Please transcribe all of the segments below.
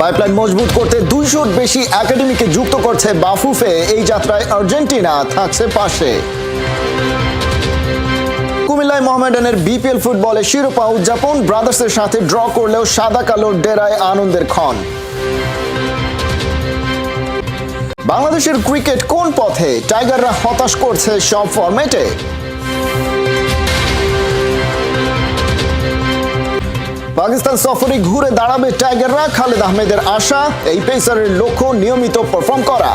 Pipeline মজবুত করতে দুইশোর বেশি একাডেমিকে যুক্ত করছে বাফুফে। এই যাত্রায় আর্জেন্টিনা থাকছে পাশে। কুমিল্লায় মোহামেডানের বিপিএল ফুটবলে শিরোপা উদযাপন, ব্রাদার্সের সাথে ড্র করলেও সাদা কালোর ডেরায় আনন্দের ক্ষণ। বাংলাদেশের ক্রিকেট কোন পথে? টাইগাররা হতাশ করছে সব ফরম্যাটে। পাকিস্তান সফরে ঘুরে দাঁড়াবে টাইগাররা খালেদ আহমেদের আশা এই পেসারের লক্ষ্য নিয়মিত পারফর্ম করা।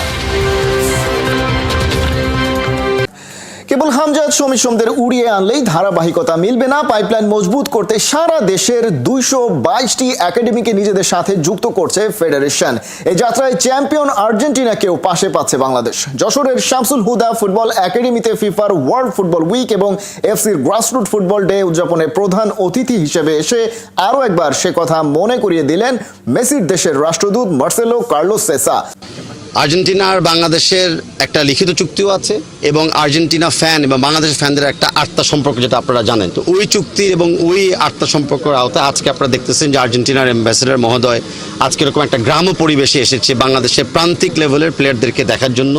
কেবল হামজাদ সমী সোমদের উড়িয়ে আনলেই ধারাবাহিকতা মিলবে না। পাইপলাইন মজবুত করতে সারা দেশের দুইশো বাইশটি একাডেমিকে নিজেদের সাথে যুক্ত করছে ফেডারেশন। এই যাত্রায় চ্যাম্পিয়ন আর্জেন্টিনাকেও পাশে পাচ্ছে বাংলাদেশ। যশোরের শামসুল হুদা ফুটবল একাডেমিতে ফিফার ওয়ার্ল্ড ফুটবল উইক এবং এফসির গ্রাসরুট ফুটবল ডে উদযাপনে প্রধান অতিথি হিসেবে এসে আরও একবার সে কথা মনে করিয়ে দিলেন মেসির দেশের রাষ্ট্রদূত মার্সেলো কার্লোস সেসা। আর্জেন্টিনা আর বাংলাদেশের একটা লিখিত চুক্তিও আছে এবং আর্জেন্টিনা ফ্যান এবং বাংলাদেশের ফ্যানদের একটা আত্মা সম্পর্ক, যেটা আপনারা জানেন। তো ওই চুক্তির এবং ওই আত্মা সম্পর্কের আওতায় আজকে আপনারা দেখতেছেন যে আর্জেন্টিনার অ্যাম্বাসেডার মহোদয় আজকে এরকম একটা গ্রাম্য পরিবেশে এসেছে বাংলাদেশের প্রান্তিক লেভেলের প্লেয়ারদেরকে দেখার জন্য।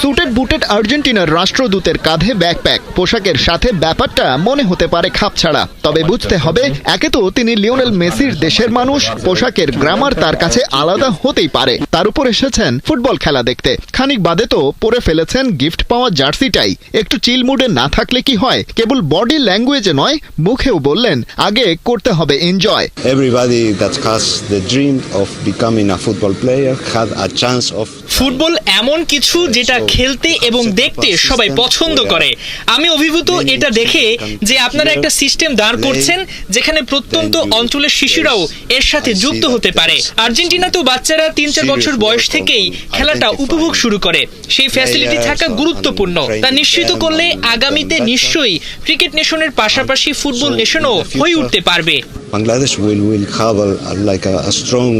সুটেড বুটেড আর্জেন্টিনার রাষ্ট্রদূতের কাঁধে ব্যাকপ্যাক পোশাকের সাথে ব্যাপারটা মনে হতে পারে খাপছাড়া তবে বুঝতে হবে, একে তো তিনি লিওনেল মেসির দেশের মানুষ, পোশাকের গ্রামার তার কাছে আলাদা হতেই পারে। তার উপর এসেছেন ফুটবল খেলা দেখতে। খানিক বাদে তো পরে ফেলেছেন গিফট পাওয়া জার্সিটাই। একটু চিল মুডে না থাকলে কি হয়? কেবল বডি ল্যাঙ্গুয়েজে নয় মুখেও বললেন আগে করতে হবে enjoy. Everybody that has the dream of becoming a football player had a chance of football এমন কিছু যেটা খেলতে এবং দেখতে সবাই পছন্দ করে। আমি অভিভূত এটা দেখে যে আপনারা একটা সিস্টেম দাঁড় করছেন যেখানে প্রত্যন্ত অঞ্চলের শিশুরাও এর সাথে যুক্ত হতে পারে। আর্জেন্টিনা তো বাচ্চারা তিন চার বছর বয়স থেকেই খেলাটা উপভোগ শুরু করে। সেই ফ্যাসিলিটি থাকা গুরুত্বপূর্ণ। তা নিশ্চিত করলে আগামীতে নিশ্চয়ই ক্রিকেট নেশনের পাশাপাশি ফুটবল নেশনও হয়ে উঠতে পারবে। Bangladesh will will have a, like a, a strong.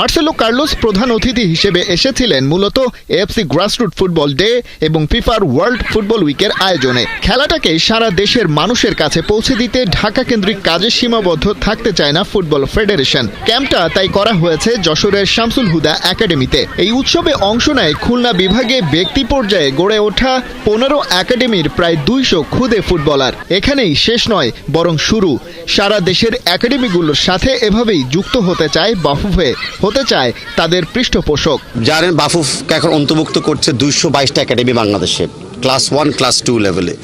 Marcelo Carlos প্রধান অতিথি হিসেবে এসেছিলেন মূলত এফসি গ্রাসরুট ফুটবল ডে এবং ফিফার ওয়ার্ল্ড ফুটবল উইকের আয়োজনে। খেলাটাকে সারা দেশের মানুষের কাছে পৌঁছে দিতে ঢাকা কেন্দ্রিক কাজে সীমাবদ্ধ থাকতে চায় না ফুটবল ফেডারেশন। ক্যাম্পটা তাই করা হয়েছে যশোরের শামসুল হুদা একাডেমিতে। এই উৎসবে অংশ নেয় খুলনা বিভাগে ব্যক্তি পর্যায়ে গড়ে ওঠা পনেরো একাডেমির প্রায় দুইশো খুদে ফুটবলার। এখানেই শেষ নয় বরং শুরু। সারা দেশের একাডেমিগুলোর সাথে এভাবেই যুক্ত হতে চায় বাফুফে হতে চায় তাদের পৃষ্ঠপোষক। জানেন বাফুফকে এখন অন্তর্ভুক্ত করছে দুইশো বাইশটা একাডেমি বাংলাদেশে, ক্লাস ওয়ান, ক্লাস টু লেভেলে।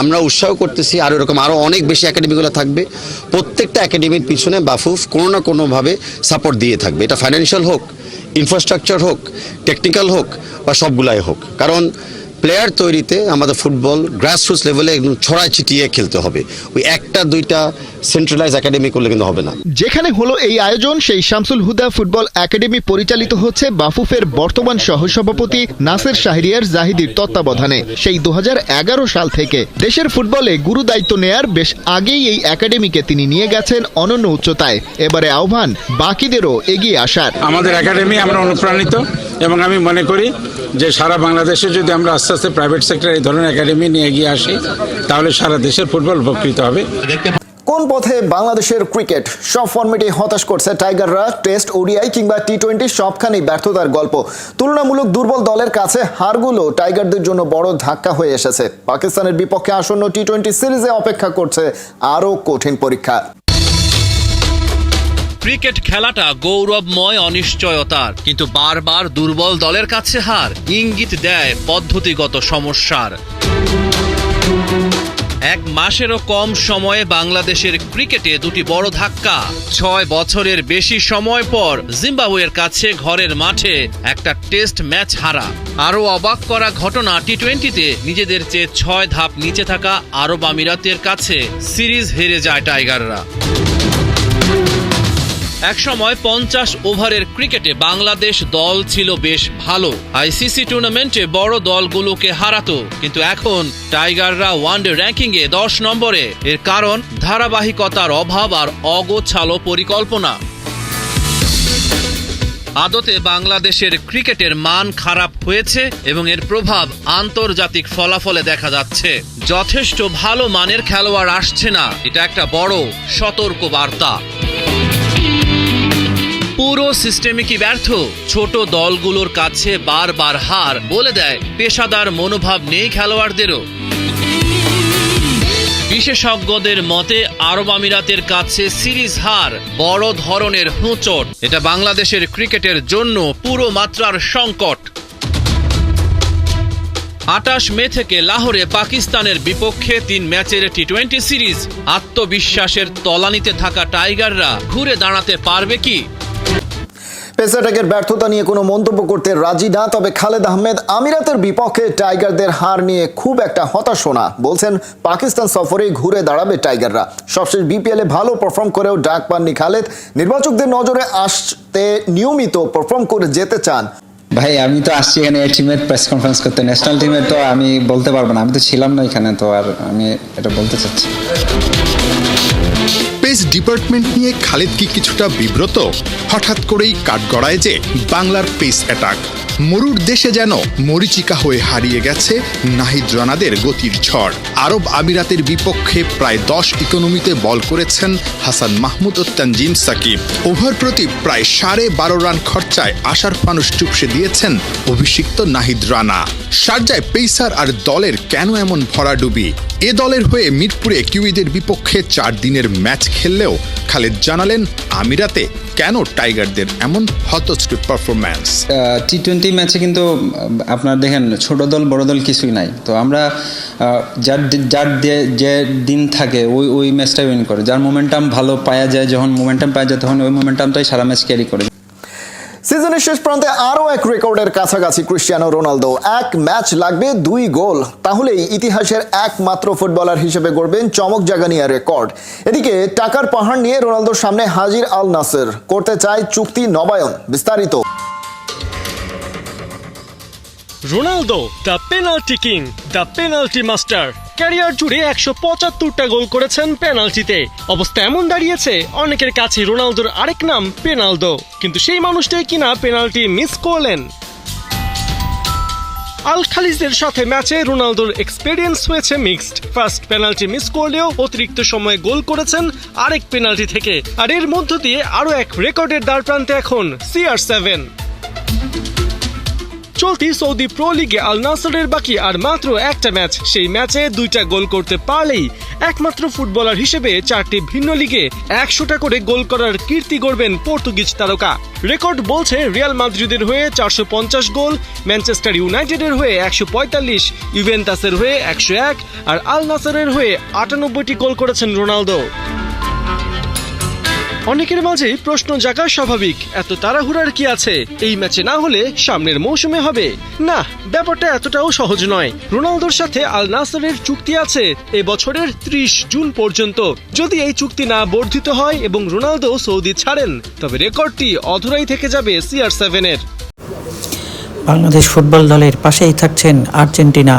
আমরা উৎসাহ করতেছি আর এরকম আরও অনেক বেশি একাডেমিগুলো থাকবে। প্রত্যেকটা একাডেমির পিছনে বাফুফ কোনো না কোনোভাবে সাপোর্ট দিয়ে থাকবে। এটা ফাইন্যান্সিয়াল হোক ইনফ্রাস্ট্রাকচার হোক টেকনিক্যাল হোক বা সবগুলাই হোক। কারণ প্লেয়ার তৈরিতে আমাদের ফুটবল গ্রাসরুটস লেভেলে একদম ছড়ায় ছিটিয়ে খেলতে হবে। ওই একটা দুইটা সেন্ট্রালাইজ একাডেমি করলে কিন্তু হবে না। যেখানে হলো এই আয়োজন সেই শামসুল হুদা ফুটবল একাডেমি পরিচালিত হচ্ছে বাফুফের বর্তমান সহসভাপতি নাসের শাহরিয়ার জাহিদির তত্ত্বাবধানে। সেই দু সাল থেকে দেশের ফুটবলে গুরু দায়িত্ব নেয়ার বেশ আগেই এই একাডেমিকে তিনি নিয়ে গেছেন অনন্য উচ্চতায়। এবারে আহ্বান বাকিদেরও এগিয়ে আসার। আমাদের একাডেমি আমরা অনুপ্রাণিত এবং আমি মনে করি যে সারা বাংলাদেশে যদি আমরা আস্তে আস্তে প্রাইভেট সেক্টর এই ধরনের একাডেমি নিয়ে এগিয়ে আসি, তাহলে সারা দেশের ফুটবল উপকৃত হবে। কোন পথে বাংলাদেশের ক্রিকেট সব ফর্মেটে হতাশ করছে টাইগাররা টেস্ট ওডিআই কিংবা টি টোয়েন্টি সবখানেই ব্যর্থতার গল্প। তুলনামূলক দুর্বল দলের কাছে হারগুলো টাইগারদের জন্য বড় ধাক্কা হয়ে এসেছে। পাকিস্তানের বিপক্ষে আসন্ন টি টোয়েন্টি সিরিজে অপেক্ষা করছে আরও কঠিন পরীক্ষা। ক্রিকেট খেলাটা গৌরবময় অনিশ্চয়তার, কিন্তু বারবার দুর্বল দলের কাছে হার, ইঙ্গিত দেয় পদ্ধতিগত সমস্যার। এক মাসেরও কম সময়ে বাংলাদেশের ক্রিকেটে দুটি বড় ধাক্কা। ছয় বছরের বেশি সময় পর জিম্বাবুয়ের কাছে ঘরের মাঠে একটা টেস্ট ম্যাচ হারা। আরও অবাক করা ঘটনা টি টোয়েন্টিতে নিজেদের চেয়ে ছয় ধাপ নিচে থাকা আরব আমিরাতের কাছে সিরিজ হেরে যায় টাইগাররা। একসময় পঞ্চাশ ওভারের ক্রিকেটে বাংলাদেশ দল ছিল বেশ ভালো। আইসিসি টুর্নামেন্টে বড় দলগুলোকে হারাতো। কিন্তু এখন টাইগাররা ওয়ানডে র্যাঙ্কিংয়ে দশ নম্বরে। এর কারণ ধারাবাহিকতার অভাব আর অগোছালো পরিকল্পনা। আদতে বাংলাদেশের ক্রিকেটের মান খারাপ হয়েছে এবং এর প্রভাব আন্তর্জাতিক ফলাফলে দেখা যাচ্ছে। যথেষ্ট ভালো মানের খেলোয়াড় আসছে না। এটা একটা বড় সতর্ক বার্তা পুরো সিস্টেমে কি ব্যর্থ। ছোট দলগুলোর কাছে বারবার হার বলে দেয় পেশাদার মনোভাব নেই খেলোয়াড়দেরও। বিশেষজ্ঞদের মতে, আরব আমিরাতের কাছে সিরিজ হার বড় ধরনের হোঁচট। এটা বাংলাদেশের ক্রিকেটের জন্য পুরো মাত্রার সংকট। আটাশ মে থেকে লাহোরে পাকিস্তানের বিপক্ষে তিন ম্যাচের টি টোয়েন্টি সিরিজ। আত্মবিশ্বাসের তলানিতে থাকা টাইগাররা ঘুরে দাঁড়াতে পারবে কি? পেসাটাকের ব্যর্থতা নিয়ে কোনো মন্তব্য করতে রাজি না, তবে খালেদ আহমেদ আমিরাতের বিপক্ষে টাইগারদের হার নিয়ে খুব একটা হতাশ না, বলছেন পাকিস্তান সফরে ঘুরে দাঁড়াবে টাইগাররা। সবশেষ বিপিএল ভালো পারফর্ম করেও ডাক পাননি খালেদ। নির্বাচকদের নজরে আসতে নিয়মিত পারফর্ম করে যেতে চান। ভাই, আমি তো আসছি এখানে টিমের প্রেস কনফারেন্স করতে ন্যাশনাল টিমের তো আমি বলতে পারব না, আমি তো ছিলাম না এখানে, তো আর আমি এটা বলতে চাচ্ছি পেস ডিপার্টমেন্ট নিয়ে খালেদ কি কিছুটা বিব্রত? হঠাৎ করেই কাঠগড়ায় যে বাংলার পেস অ্যাটাক। মরুর দেশে যেন মরিচিকা হয়ে হারিয়ে গেছে নাহিদ রানাদের গতির ঝড়। আরব আমিরাতের বিপক্ষে প্রায় দশ ইকোনমিতে বল করেছেন হাসান মাহমুদ ও তানজিম সাকিব। ওভার প্রতি প্রায় সাড়ে বারো রান খরচায় আশার ফানুস চুপসে দিয়েছেন অভিষিক্ত নাহিদ রানা। সার্জায় পেসার আর দলের কেন এমন ভরাডুবি? এ দলের হয়ে মিরপুরে কিউইদের বিপক্ষে চার দিনের ম্যাচ খেললেও খালেদ জানালেন, আমিরাতে কেন টাইগারদের এমন হতশ্রী পারফরম্যান্স টি টোয়েন্টি ম্যাচে কিন্তু আপনার দেখেন, ছোট দল, বড় দল কিছুই নাই। তো আমরা যার যার যে দিন থাকে, ওই ওই ম্যাচটাই উইন করে। যার মোমেন্টাম ভালো পাওয়া যায়, যখন মোমেন্টাম পাওয়া যায়, তখন ওই মোমেন্টামটাই সারা ম্যাচ ক্যারি করে। সিজনের শেষ প্রান্তে আরও এক রেকর্ডের কাছাকাছি ক্রিস্টিয়ানো রোনালদো। এক ম্যাচ লাগবে, দুই গোল। তাহলেই ইতিহাসের একমাত্র ফুটবলার হিসেবে গড়বেন চমক জাগানিয়া রেকর্ড। এদিকে টাকার পাহাড় নিয়ে রোনালদোর সামনে হাজির আল নাসের। করতে চায় চুক্তি নবায়ন, বিস্তারিত। Ronaldo, the penalty king, the penalty master. Career জুড়ে একশো পঁচাত্তরটা গোল করেছেন পেনাল্টিতে। অবস্থা এমন দাঁড়িয়েছে, অনেকের কাছে রোনালদোর আরেক নাম পেনালদো কিন্তু সেই মানুষটাই কিনা পেনাল্টি মিস করলেন। আল খালিজের সাথে ম্যাচে রোনালদোর এক্সপেরিয়েন্স হয়েছে মিক্সড। ফার্স্ট পেনাল্টি মিস করলেও অতিরিক্ত সময়ে গোল করেছেন আরেক পেনাল্টি থেকে, আর এর মধ্য দিয়ে আরও এক রেকর্ডের দ্বার প্রান্তে এখন সিআর সেভেন চলতি সৌদি প্রো লিগে আল নাসরের বাকি আর মাত্র একটা ম্যাচ। সেই ম্যাচে দুইটা গোল করতে পারলেই একমাত্র ফুটবলার হিসেবে চারটি ভিন্ন লিগে একশোটা করে গোল করার কীর্তি গড়বেন পর্তুগিজ তারকা। রেকর্ড বলছে রিয়াল মাদ্রিদের হয়ে চারশো পঞ্চাশ গোল, ম্যানচেস্টার ইউনাইটেডের হয়ে একশো পঁয়তাল্লিশ, ইউভেন্টাসের হয়ে একশো এক, আর আল নাসরের হয়ে আটানব্বইটি গোল করেছেন রোনালদো। অনেকের মাঝেই প্রশ্ন জাগা স্বাভাবিক। এত তাড়াহুড়ার কি আছে? এই ম্যাচে না হলে সামনের মৌসুমে হবে। না, ব্যাপারটা এতটাও সহজ নয়। রোনালদোর সাথে আল নাসরের চুক্তি আছে এ বছরের ত্রিশ জুন পর্যন্ত। যদি এই চুক্তি না বর্ধিত হয় এবং রোনালদো সৌদি ছাড়েন, তবে রেকর্ডটি অধরাই থেকে যাবে সিআর সেভেনের। বাংলাদেশ ফুটবল দলের পাশেই থাকছেন আর্জেন্টিনা।